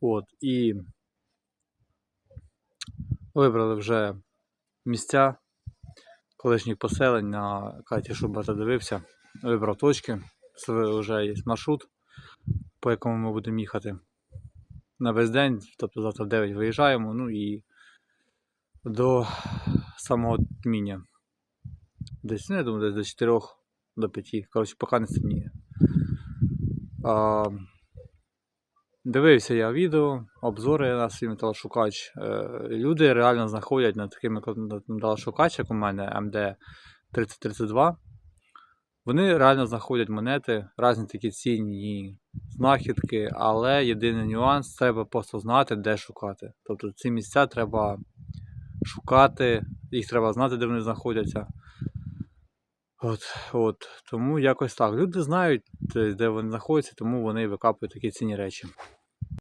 От, і вибрали вже місця колишніх поселень на карті Шубата дивився. Вибрав точки. Вже є маршрут, по якому ми будемо їхати на весь день. Тобто завтра в 9 виїжджаємо, ну і до самого тміння. Десь, ну, я думаю, десь до 4 до 5. Коротше, поки не стемніє. Дивився я відео, обзори на свій металошукач. Е, люди реально знаходять на такими металошукач, як у мене МД 3032. Вони реально знаходять монети, різні такі цінні знахідки, але єдиний нюанс треба просто знати, де шукати. Тобто ці місця треба шукати, їх треба знати, де вони знаходяться. От, от. Тому якось так. Люди знають, е, де вони знаходяться, тому вони викапують такі цінні речі.